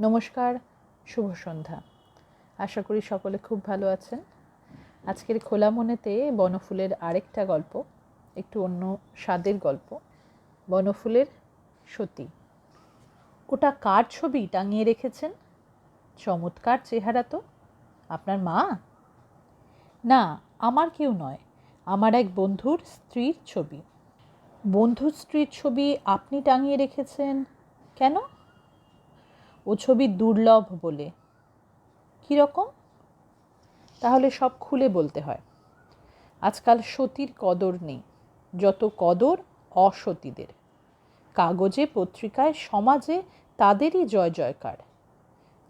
নমস্কার, শুভ সন্ধ্যা। আশা করি সকলে খুব ভালো আছেন। আজকের খোলা মনেতে বনফুলের আরেকটা গল্প, একটু অন্য স্বাদের গল্প। বনফুলের সতী। ওটা কার ছবি টাঙিয়ে রেখেছেন? চমৎকার চেহারা তো। আপনার মা? না, আমার কেউ নয়। আমার এক বন্ধুর স্ত্রীর ছবি। বন্ধুর স্ত্রীর ছবি আপনি টাঙিয়ে রেখেছেন কেন? ও ছবি দুর্লভ বলে। কীরকম তাহলে সব খুলে বলতে হয়। আজকাল সতীর কদর নেই, যত কদর অসতীদের। কাগজে, পত্রিকায়, সমাজে তাদেরই জয় জয়কার।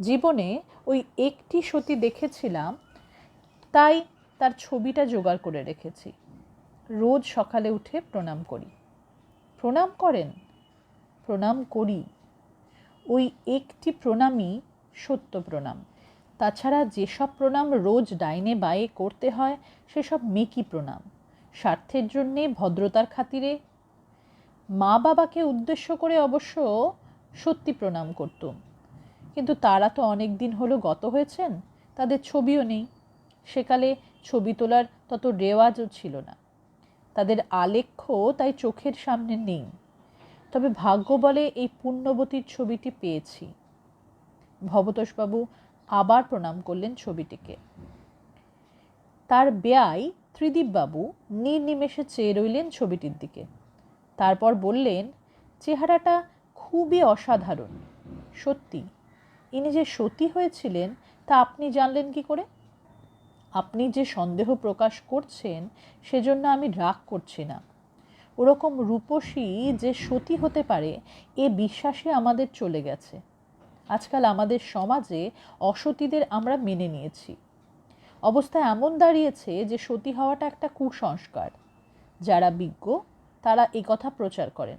জীবনে ওই একটি সতী দেখেছিলাম, তাই তার ছবিটা জোগাড় করে রেখেছি। রোজ সকালে উঠে প্রণাম করি। প্রণাম করেন? প্রণাম করি। ওই একটি প্রণামই সত্য প্রণাম। তাছাড়া যেসব প্রণাম রোজ ডাইনে বায়ে করতে হয়, সেসব মেকি প্রণাম। স্বার্থের জন্যে, ভদ্রতার খাতিরে। মা বাবাকে উদ্দেশ্য করে অবশ্য সত্যি প্রণাম করতুম। কিন্তু তারা তো অনেক দিন হলো গত হয়েছেন, তাদের ছবিও নেই। সেকালে ছবি তোলার তত রেওয়াজও ছিল না। তাদের আলেখ্য তাই চোখের সামনে নেই। তবে ভাগ্য বলে এই পুণ্যবতীর ছবিটি পেয়েছি। ভবতোষবাবু আবার প্রণাম করলেন ছবিটিকে। তার বেয়াই ত্রিদীপবাবু নির্নিমেষে চেয়ে রইলেন ছবিটির দিকে। তারপর বললেন, চেহারাটা খুবই অসাধারণ। সত্যি, ইনি যে সতী হয়েছিলেন, তা আপনি জানলেন কি করে? আপনি যে সন্দেহ প্রকাশ করছেন, সেজন্য আমি রাগ করছি না। ওরকম রূপসী যে সতী হতে পারে, এ বিশ্বাসে আমাদের চলে গেছে। আজকাল আমাদের সমাজে অসতীদের আমরা মেনে নিয়েছি। অবস্থা এমন দাঁড়িয়েছে যে সতী হওয়াটা একটা কুসংস্কার। যারা বিজ্ঞ, তারা এ কথা প্রচার করেন।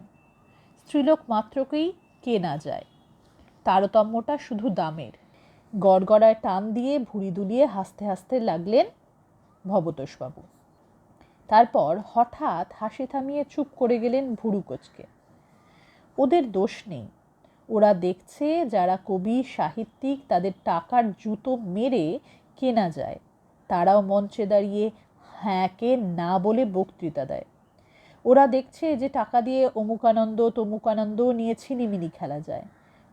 স্ত্রীলোক মাত্রকেই কে না যায়। তারতম্যটা শুধু দামের। গড়গড়ায় টান দিয়ে ভুড়ি দুলিয়ে হাসতে হাসতে লাগলেন ভবতোষবাবু। তারপর হঠাৎ হাসি থামিয়ে চুপ করে গেলেন ভুরু কোচকে। ওদের দোষ নেই। ওরা দেখছে যারা কবি, সাহিত্যিক, তাদের টাকার জুতো মেরে কেনা যায়। তারাও মঞ্চে দাঁড়িয়ে হ্যাঁকে না বলে বক্তৃতা দেয়। ওরা দেখছে যে টাকা দিয়ে অমুকানন্দ, তমুকানন্দ নিয়ে ছিনিমিনি খেলা যায়।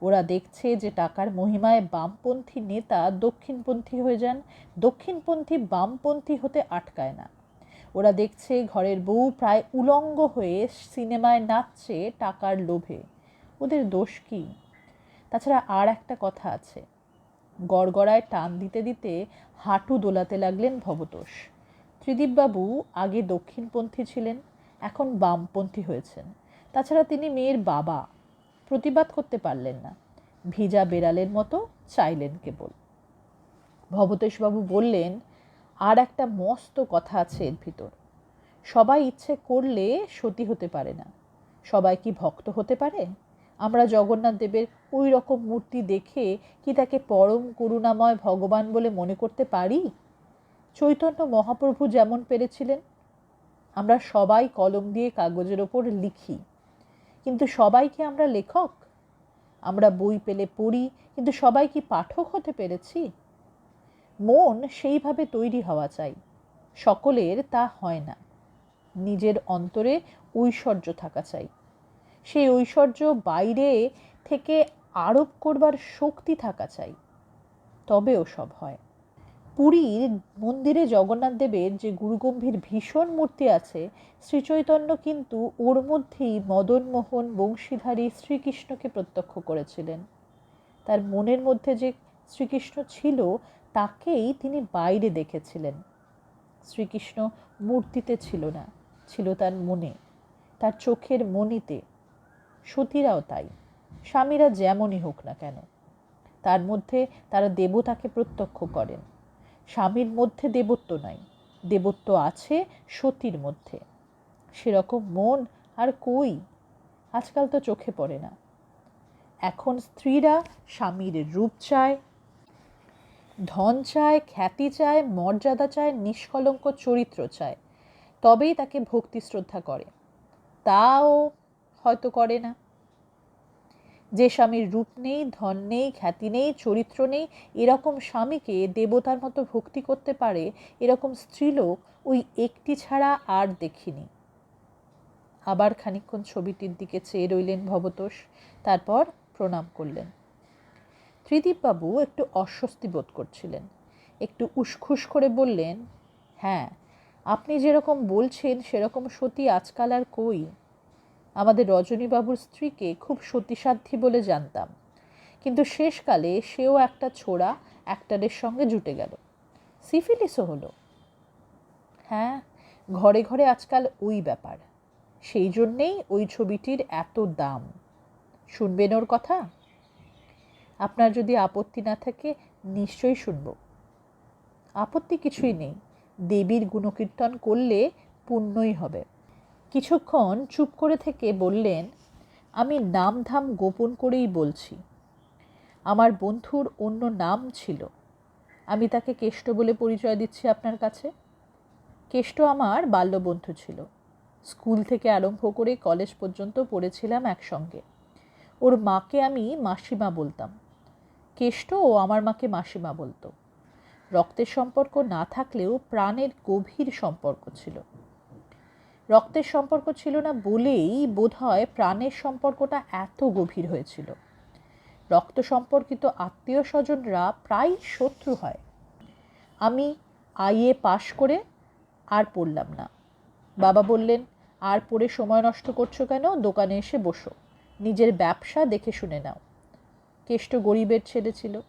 ওরা দেখছে যে টাকার মহিমায় বামপন্থী নেতা দক্ষিণপন্থী হয়ে যান। দক্ষিণপন্থী বামপন্থী হতে আটকায় না। ওরা দেখছে ঘরের বউ প্রায় উলঙ্গ হয়ে সিনেমায় নাচছে টাকার লোভে। ওদের দোষ কী? তাছাড়া আর একটা কথা আছে। গড়গড়ায় টান দিতে দিতে হাঁটু দোলাতে লাগলেন ভবতোষ। ত্রিদীপবাবু আগে দক্ষিণপন্থী ছিলেন, এখন বামপন্থী হয়েছেন। তাছাড়া তিনি মেয়ের বাবা। প্রতিবাদ করতে পারলেন না। ভিজা বেড়ালের মতো চাইলেন কেবল। ভবতোষবাবু বললেন আর একটা মস্ত কথা আছে এর ভিতর। সবাই ইচ্ছে করলে সতী হতে পারে না। সবাই কি ভক্ত হতে পারে? আমরা জগন্নাথ দেবের ওই রকম মূর্তি দেখে কি তাকে পরম করুণাময় ভগবান বলে মনে করতে পারি? চৈতন্য মহাপ্রভু যেমন পেরেছিলেন, আমরা সবাই কলম দিয়ে কাগজের ওপর লিখি। কিন্তু সবাই কি আমরা লেখক? আমরা বই পেলে পড়ি, কিন্তু সবাই কি পাঠক হতে পেরেছি? মন সেইভাবে তৈরি হওয়া চাই। সকলের তা হয় না। নিজের অন্তরে ঐশ্বর্য থাকা চাই। সেই ঐশ্বর্য বাইরে থেকে আরোপ করবার শক্তি থাকা চাই। তবেও সব হয়। পুরীর মন্দিরে জগন্নাথ দেবের যে গুরুগম্ভীর ভীষণ মূর্তি আছে, শ্রীচৈতন্য কিন্তু ওর মধ্যেই মদনমোহন বংশীধারী শ্রীকৃষ্ণকে প্রত্যক্ষ করেছিলেন। তার মনের মধ্যে যে শ্রীকৃষ্ণ ছিল তাকেই তিনি বাইরে দেখেছিলেন। শ্রীকৃষ্ণ মূর্তিতে ছিল না, ছিল তার মনে, তার চোখের মনিতে। সতীরাও তাই, স্বামীরা যেমনই হোক না কেন। তার মধ্যে তারা দেবতাকে প্রত্যক্ষ করেন। স্বামীর মধ্যে দেবত্ব নাই, দেবত্ব আছে সতীর মধ্যে। সেরকম মন আর কই? আজকাল তো চোখে পড়ে না। এখন স্ত্রীরা স্বামীর রূপ চায় ধন চায়, খ্যাতি চায়, মর্যাদা চায়, নিষ্কলঙ্ক চরিত্র চায়। তবেই তাকে ভক্তি শ্রদ্ধা করে। তাও হয়তো করে না। যে স্বামীর রূপ নেই, ধন নেই, খ্যাতি নেই, চরিত্র নেই, এরকম স্বামীকে দেবতার মতো ভক্তি করতে পারে, এরকম স্ত্রীলোক ওই একটি ছাড়া আর দেখিনি। আবার খানিক্ষণ ছবিটির দিকে চেয়ে রইলেন ভবতোষ। তারপর প্রণাম করলেন। ত্রিদীপবাবু একটু অস্বস্তি বোধ করছিলেন। একটু উসখুস করে বললেন হ্যাঁ আপনি যেরকম বলছেন, সেরকম সতী আজকাল আর কই? আমাদের রজনীবাবুর স্ত্রীকে খুব সতীসাধ্যী বলে জানতাম। কিন্তু শেষকালে সেও একটা ছোড়া অ্যাক্টারের সঙ্গে জুটে গেল। সিফিলিসও হলো। হ্যাঁ ঘরে ঘরে আজকাল ওই ব্যাপার। সেই জন্যেই ওই ছবিটির এত দাম। শুনবেন ওর কথা? আপনার যদি আপত্তি না থাকে, নিশ্চয়ই শুনব। আপত্তি কিছুই নেই। দেবীর গুণকীর্তন করলে পুণ্যই হবে। কিছুক্ষণ চুপ করে থেকে বললেন, আমি নাম ধাম গোপন করেই বলছি। আমার বন্ধুর অন্য নাম ছিল। আমি তাকে কেষ্ট বলে পরিচয় দিচ্ছি আপনার কাছে। কেষ্ট আমার বাল্যবন্ধু ছিল। স্কুল থেকে আরম্ভ করে কলেজ পর্যন্ত পড়েছিলাম একসঙ্গে। ওর মাকে আমি মাসিমা বলতাম। কেষ্ট ও আমার মাকে মাসিমা বলতো। রক্তের সম্পর্ক না থাকলেও প্রাণের গভীর সম্পর্ক ছিল। রক্তের সম্পর্ক ছিল না বলেই বোধহয় প্রাণের সম্পর্কটা এত গভীর হয়েছিল। রক্ত সম্পর্কিত আত্মীয় স্বজনরা প্রায় শত্রু হয়। আমি আইএ পাশ করে আর পড়লাম না। বাবা বললেন, আর পড়ে সময় নষ্ট করছ কেন? দোকানে এসে বসো। নিজের ব্যবসা দেখে শুনে নাও। কেষ্ট গরিবের ছেলে ছিল।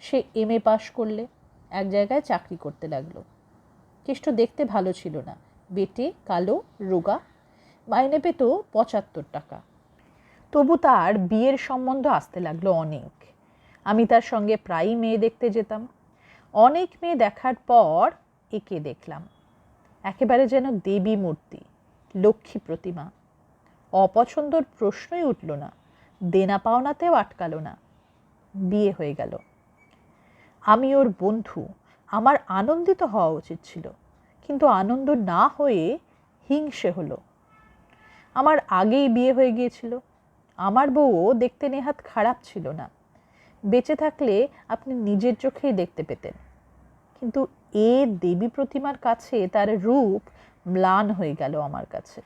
সে এম এ পাশ করলে এক জায়গায় চাকরি করতে লাগল। কেষ্ট দেখতে ভালো ছিল না। বেটে, কালো, রোগা, মাইনে পেত পঁচাত্তর টাকা। তবু তার বিয়ের সম্বন্ধ আসতে লাগল অনেক। আমি তার সঙ্গে প্রায়ই মেয়ে দেখতে যেতাম। অনেক মেয়ে দেখার পর একে দেখলাম। একেবারে যেন দেবী মূর্তি, লক্ষ্মী প্রতিমা। অপছন্দর প্রশ্নই উঠল না। দেনা পাওনাতেও আটকালো না। বিয়ে হয়ে গেল। আমি ওর বন্ধু, আমার আনন্দিত হওয়া উচিত ছিল। কিন্তু আনন্দ না হয়ে হিংসে হলো। আমার আগেই বিয়ে হয়ে গিয়েছিল। আমার বউও দেখতে নেহাত খারাপ ছিল না। বেঁচে থাকলে আপনি নিজের চোখেই দেখতে পেতেন। কিন্তু এ দেবী প্রতিমার কাছে তার রূপ ম্লান হয়ে গেল আমার কাছে।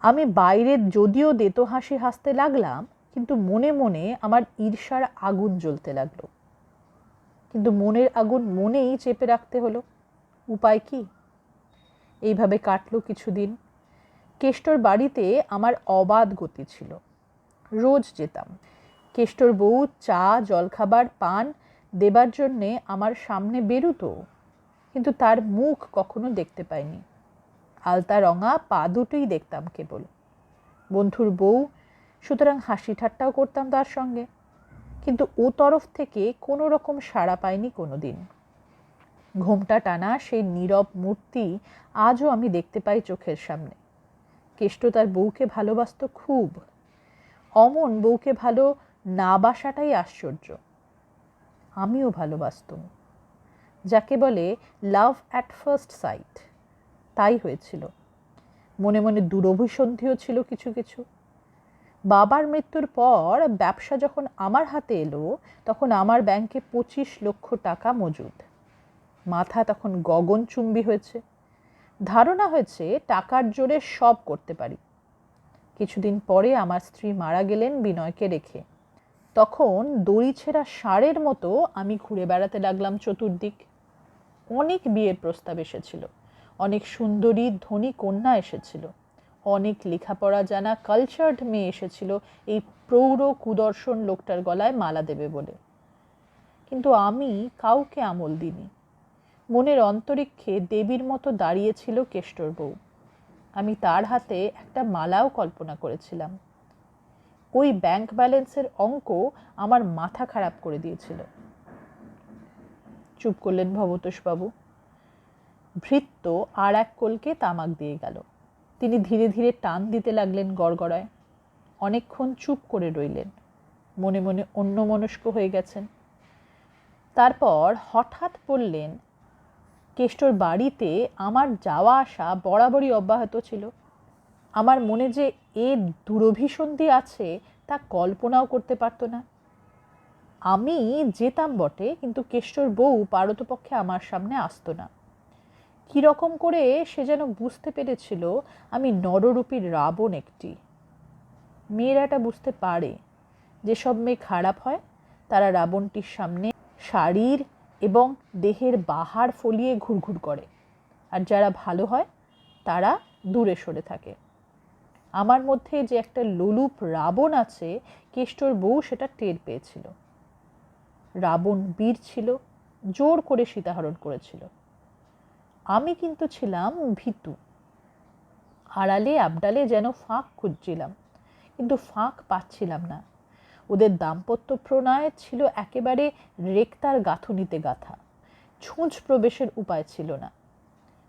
আমি বাইরে যদিও দেতো হাসি হাসতে লাগলাম কিন্তু মনে মনে আমার ঈর্ষার আগুন জ্বলতে লাগল। কিন্তু মনের আগুন মনেই চেপে রাখতে হলো। উপায় কি? এইভাবে কাটলো কিছুদিন। কেষ্টর বাড়িতে আমার অবাধ গতি ছিল। রোজ যেতাম। কেষ্টর বউ, চা, জলখাবার, পান দেবার জন্যে আমার সামনে বেরুতো, কিন্তু তার মুখ কখনো দেখতে পাইনি। আলতা রঙা পা দুটোই দেখতাম কেবল। বন্ধুর বউ সুতরাং হাসি ঠাট্টাও করতাম তার সঙ্গে। কিন্তু ও তরফ থেকে কোনো রকম সাড়া পায়নি কোনো দিন। ঘোমটা টানা সেই নীরব মূর্তি আজও আমি দেখতে পাই চোখের সামনে। কেষ্ট তার বউকে ভালোবাসত খুব। অমন বউকে ভালো না বাসাটাই আশ্চর্য। আমিও ভালোবাসতুম। যাকে বলে লাভ অ্যাট ফার্স্ট সাইট। তাই হয়েছিল। মনে মনে দুরভিসন্ধিও ছিল কিছু কিছু। বাবার মৃত্যুর পর ব্যবসা যখন আমার হাতে এলো, তখন আমার ব্যাংকে পঁচিশ লক্ষ টাকা মজুদ। মাথা তখন গগনচুম্বী হয়েছে। ধারণা হয়েছে টাকার জোরে সব করতে পারি। কিছুদিন পরে আমার স্ত্রী মারা গেলেন বিনয়কে রেখে। তখন দড়ি ছেঁড়া ষাঁড়ের মতো আমি ঘুরে বেড়াতে লাগলাম চতুর্দিক। অনেক বিয়ের প্রস্তাব এসেছিল। অনেক সুন্দরী, ধনী কন্যা এসেছিল। অনেক লেখাপড়া জানা কালচার্ড মেয়ে এসেছিল। এই প্রৌঢ় কুদর্শন লোকটার গলায় মালা দেবে বলে। কিন্তু আমি কাউকে আমল দিইনি। মনের অন্তরিক্ষে দেবীর মতো দাঁড়িয়েছিল কেষ্টর বউ। আমি তার হাতে একটা মালাও কল্পনা করেছিলাম। ওই ব্যাংক ব্যালেন্সের অঙ্ক আমার মাথা খারাপ করে দিয়েছিল। চুপ করলেন ভবতোষবাবু। ভৃত্য আর এক কোলকে তামাক দিয়ে গেল। তিনি ধীরে ধীরে টান দিতে লাগলেন গড়গড়ায়। অনেকক্ষণ চুপ করে রইলেন। মনে মনে অন্য মনস্ক হয়ে গেছেন। তারপর হঠাৎ বললেন, কেষ্টর বাড়িতে আমার যাওয়া আসা বরাবরই অব্যাহত ছিল। আমার মনে যে এ দুরভিসন্ধি আছে তা কল্পনাও করতে পারতো না। আমি যেতাম বটে, কিন্তু কেষ্টর বউ পারতপক্ষে আমার সামনে আসতো না। কীরকম করে সে যেন বুঝতে পেরেছিল আমি নররূপীর রাবণ একটি। মেয়েরা এটা বুঝতে পারে যেসব মেয়ে খারাপ হয়, তারা রাবণটির সামনে শাড়ির এবং দেহের বাহার ফলিয়ে ঘুরঘুর করে। আর যারা ভালো হয়, তারা দূরে সরে থাকে। আমার মধ্যে যে একটা লোলুপ রাবণ আছে, কেষ্টর বউ সেটা টের পেয়েছিল। রাবণ বীর ছিল, জোর করে সীতাহরণ করেছিল। আমি কিন্তু ছিলাম ভীতু। আড়ালে আবডালে যেন ফাঁক খুঁজছিলাম, কিন্তু ফাঁক পাচ্ছিলাম না। ওদের দাম্পত্য প্রণয় ছিল একেবারে রেক্তার গাঁথুনিতে গাথা। ছুঁচ প্রবেশের উপায় ছিল না।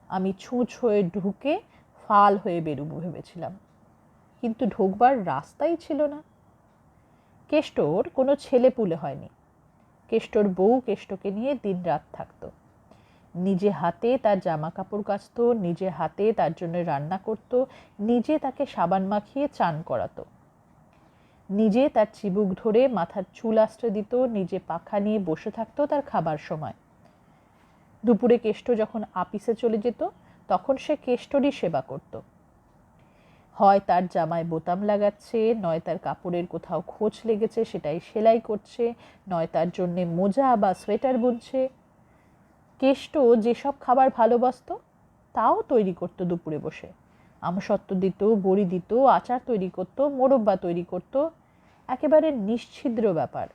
আমি ছুঁচ হয়ে ঢুকে ফাল হয়ে বেরুবো ভেবেছিলাম, কিন্তু ঢোকবার রাস্তাই ছিল না। কেষ্টর কোনো ছেলে পুলে হয়নি। কেষ্টর বউ কেষ্টকে নিয়ে দিন রাত থাকতো। নিজে হাতে তার জামা কাপড় কাচত নিজে হাতে তার জন্য রান্না করত, নিজে তাকে সাবান মাখিয়ে চান করাতো। নিজে তার চিবুক ধরে মাথার চুল আশ্রে দিত, নিজে পাখা নিয়ে বসে থাকতো তার খাবার সময়। দুপুরে কেষ্ট যখন আপিসে চলে যেত, তখন সে কেষ্টরই সেবা করত। হয় তার জামায় বোতাম লাগাচ্ছে, নয় তার কাপড়ের কোথাও খোঁজ লেগেছে, সেটাই সেলাই করছে, নয় তার জন্যে মোজা বা সোয়েটার বুনছে। কেষ্ট যেসব খাবার ভালোবাসত, তাও তৈরি করতো দুপুরে বসে। আমসত্ব দিত, বড়ি দিত, আচার তৈরি করত, মোরব্বা তৈরি করত। একেবারে নিশ্ছিদ্র ব্যাপার।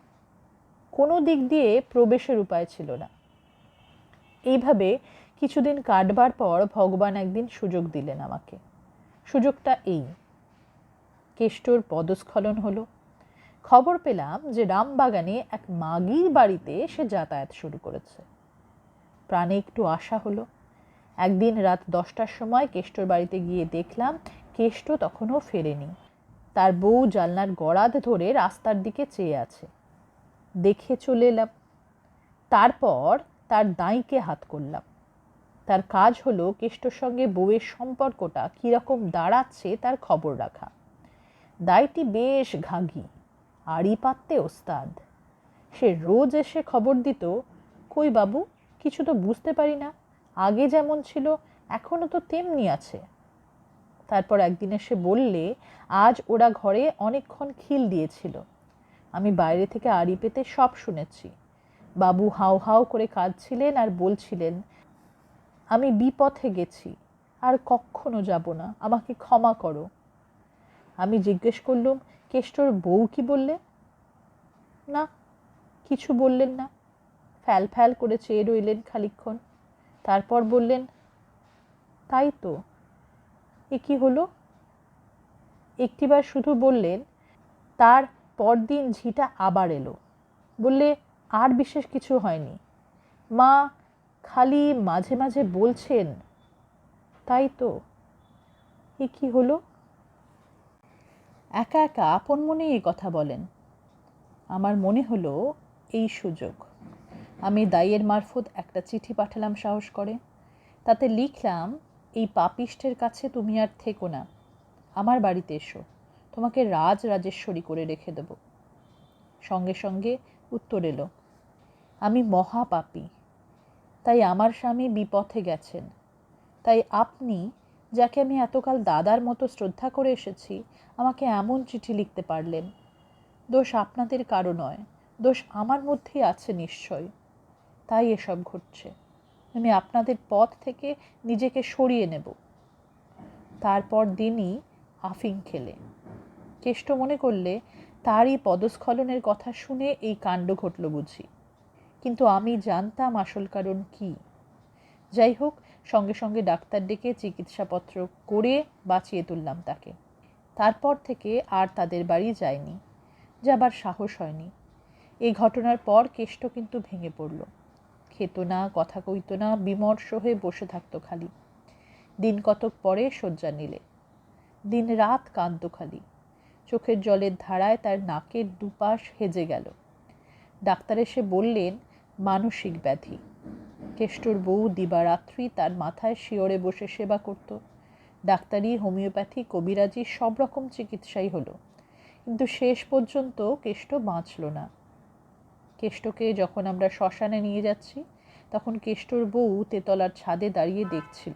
কোনো দিক দিয়ে প্রবেশের উপায় ছিল না। এইভাবে কিছুদিন কাটবার পর ভগবান একদিন সুযোগ দিলেন আমাকে। সুযোগটা এই। কেষ্টর পদস্খলন হলো। খবর পেলাম যে রামবাগানে এক মাগির বাড়িতে সে যাতায়াত শুরু করেছে। প্রাণে একটু আশা হলো। একদিন রাত দশটার সময় কেষ্টর বাড়িতে গিয়ে দেখলাম, কেষ্ট তখনও ফেরেনি। তার বউ জানলার গড়াদ ধরে রাস্তার দিকে চেয়ে আছে। দেখে চলে এলাম। তারপর তার দাঁইকে হাত করলাম। তার কাজ হলো কেষ্টর সঙ্গে বউয়ের সম্পর্কটা কীরকম দাঁড়াচ্ছে তার খবর রাখা। দায়টি বেশ ঘাঘি, আড়ি পাততে ওস্তাদ। সে রোজ এসে খবর দিত, কই বাবু কিছু তো বুঝতে পারি না। আগে যেমন ছিল এখনও তো তেমনি আছে। তারপর একদিন এসে বললে, আজ ওরা ঘরে অনেকক্ষণ খিল দিয়েছিল। আমি বাইরে থেকে আড়ি পেতে সব শুনেছি। বাবু হাও হাও করে কাঁদছিলেন আর বলছিলেন, আমি বিপথে গেছি, আর কখনো যাব না, আমাকে ক্ষমা করো। আমি জিজ্ঞেস করলুম, কেষ্টর বউ কি বললে? না, কিছু বললেন না। ফ্যাল ফ্যাল করে চেয়ে রইলেন খানিক্ষণ তারপর বললেন, তাই তো। এ কি হলো? একটিবার শুধু বললেন, তার পরদিন ঝিটা আবার এলো। বললে, আর বিশেষ কিছু হয়নি। মা খালি মাঝে মাঝে বলছেন, তাই তো। এ কি হলো? একা একা আপন মনে এই কথা বলেন। আমার মনে হলো এই সুযোগ। আমি দাইয়ের মারফত একটা চিঠি পাঠালাম সাহস করে। তাতে লিখলাম, এই পাপিষ্ঠের কাছে তুমি আর থেকো না। আমার বাড়িতে এসো। তোমাকে রাজ রাজেশ্বরী করে রেখে দেব। সঙ্গে সঙ্গে উত্তর এলো, আমি মহাপাপী। তাই আমার স্বামী বিপথে গেছেন। তাই আপনি, যাকে আমি এতকাল দাদার মতো শ্রদ্ধা করে এসেছি, আমাকে এমন চিঠি লিখতে পারলেন। দোষ আপনাদের কারও নয়। দোষ আমার মধ্যেই আছে নিশ্চয়। তাই এসব ঘটছে। আমি আপনাদের পথ থেকে নিজেকে সরিয়ে নেব। তারপর দিনই আফিং খেলে। কেষ্ট মনে করলে তারই পদস্খলনের কথা শুনে এই কাণ্ড ঘটল বুঝি। কিন্তু আমি জানতাম আসল কারণ কি। যাই হোক, সঙ্গে সঙ্গে ডাক্তার ডেকে চিকিৎসাপত্র করে বাঁচিয়ে তুললাম তাকে। তারপর থেকে আর তাদের বাড়ি যায়নি। যাবার সাহস হয়নি। এই ঘটনার পর কেষ্ট কিন্তু ভেঙে পড়ল। খেত না, কথা কইত না, বিমর্ষ হয়ে বসে থাকতো খালি। দিন কতক পরে শয্যা নিলে। দিন রাত কান্ত খালি। চোখের জলের ধারায় তার নাকের দুপাশ হেজে গেল। ডাক্তার এসে বললেন, মানসিক ব্যাধি। কেষ্টর বউ দিবারাত্রি তার মাথায় শিওরে বসে সেবা করত। ডাক্তারি, হোমিওপ্যাথি, কবিরাজি সব রকম চিকিৎসাই হলো। কিন্তু শেষ পর্যন্ত কেষ্ট বাঁচল না। কেষ্টকে যখন আমরা শ্মশানে নিয়ে যাচ্ছি, তখন কেষ্টর বউ তেতলার ছাদে দাঁড়িয়ে দেখছিল।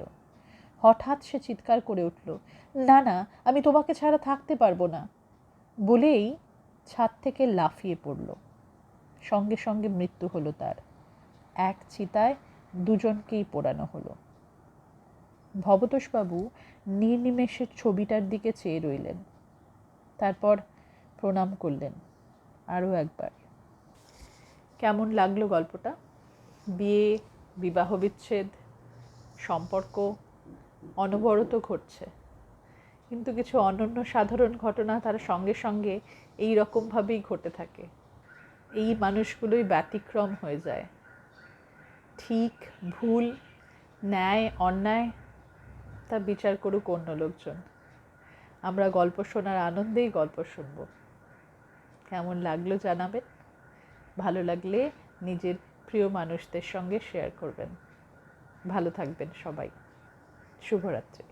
হঠাৎ সে চিৎকার করে উঠল, না না, আমি তোমাকে ছাড়া থাকতে পারব না। বলেই ছাদ থেকে লাফিয়ে পড়ল। সঙ্গে সঙ্গে মৃত্যু হলো তার। এক চিতায় দুজনকেই পোড়ানো হলো। ভবতোষবাবু নির্নিমেষের ছবিটার দিকে চেয়ে রইলেন। তারপর প্রণাম করলেন আরও একবার। কেমন লাগল গল্পটা? বিয়ে, বিবাহ বিচ্ছেদ, সম্পর্ক, অনবরত ঘটছে। কিন্তু কিছু অনন্য সাধারণ ঘটনা তার সঙ্গে সঙ্গে এই রকমভাবেই ঘটে থাকে। এই মানুষগুলোই ব্যতিক্রম হয়ে যায়। ঠিক, ভুল, ন্যায়, অন্যায়, তা বিচার করুক অন্য লোকজন। আমরা গল্প শোনার আনন্দেই গল্প শুনব। কেমন লাগল জানাবেন? ভালো লাগলে নিজের প্রিয় মানুষদের সঙ্গে শেয়ার করবেন। ভালো থাকবেন সবাই। শুভরাত্রি।